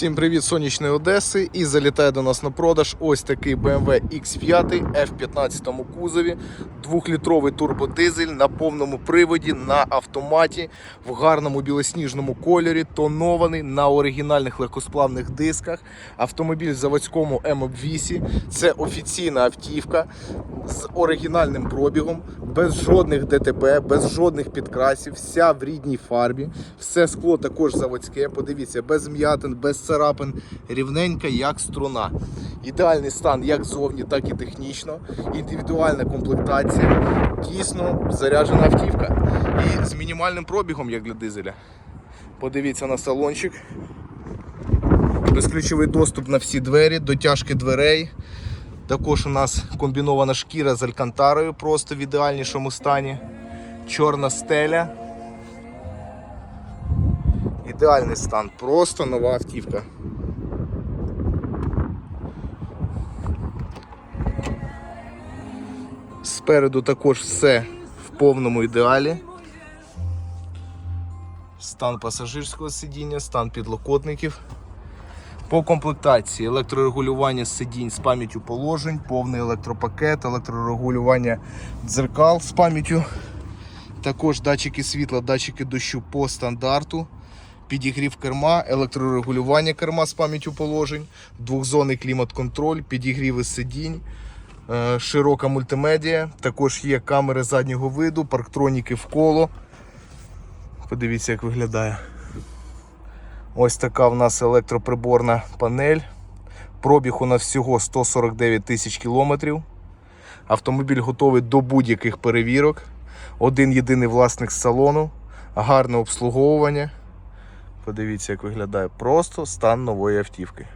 Всім привіт сонячної Одеси і залітає до нас на продаж ось такий BMW X5 F15 кузові, 2-літровий турбодизель на повному приводі на автоматі в гарному білосніжному кольорі, тонований на оригінальних легкосплавних дисках. Автомобіль в заводському М-обвісі. Це офіційна автівка з оригінальним пробігом, без жодних ДТП, без жодних підкрасів, вся в рідній фарбі. Все скло також заводське. Подивіться, без м'ятин, без царапин, рівненька, як струна. Ідеальний стан як зовні, так і технічно. Індивідуальна комплектація. Дійсно заряджена автівка. І з мінімальним пробігом, як для дизеля. Подивіться на салончик. Безключовий доступ на всі двері, дотяжки дверей. Також у нас комбінована шкіра з алькантарою, просто в ідеальнішому стані. Чорна стеля. Ідеальний стан, просто нова автівка. Спереду також все в повному ідеалі. Стан пасажирського сидіння, стан підлокотників. По комплектації електрорегулювання сидінь з пам'яттю положень, повний електропакет, електрорегулювання дзеркал з пам'яттю. Також датчики світла, датчики дощу по стандарту. Підігрів керма, електрорегулювання керма з пам'яттю положень, двохзонний клімат-контроль, підігріви сидінь, е, широка мультимедіа. Також є камери заднього виду, парктроніки в коло. Подивіться, як виглядає. Ось така в нас електроприборна панель. Пробіг у нас всього 149 тисяч кілометрів. Автомобіль готовий до будь-яких перевірок. Один єдиний власник з салону, гарне обслуговування. Подивіться, як виглядає просто стан нової автівки.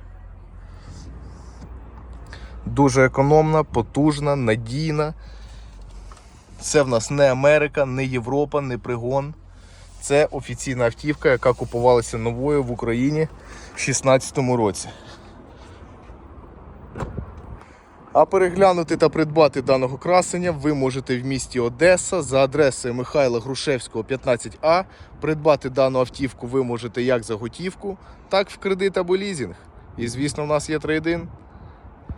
Дуже економна, потужна, надійна. Це в нас не Америка, не Європа, не пригон. Це офіційна автівка, яка купувалася новою в Україні в 2016 році. А переглянути та придбати даного красення ви можете в місті Одеса за адресою Михайла Грушевського, 15А. Придбати дану автівку ви можете як за готівку, так в кредит або лізинг. І звісно, в нас є трейдин.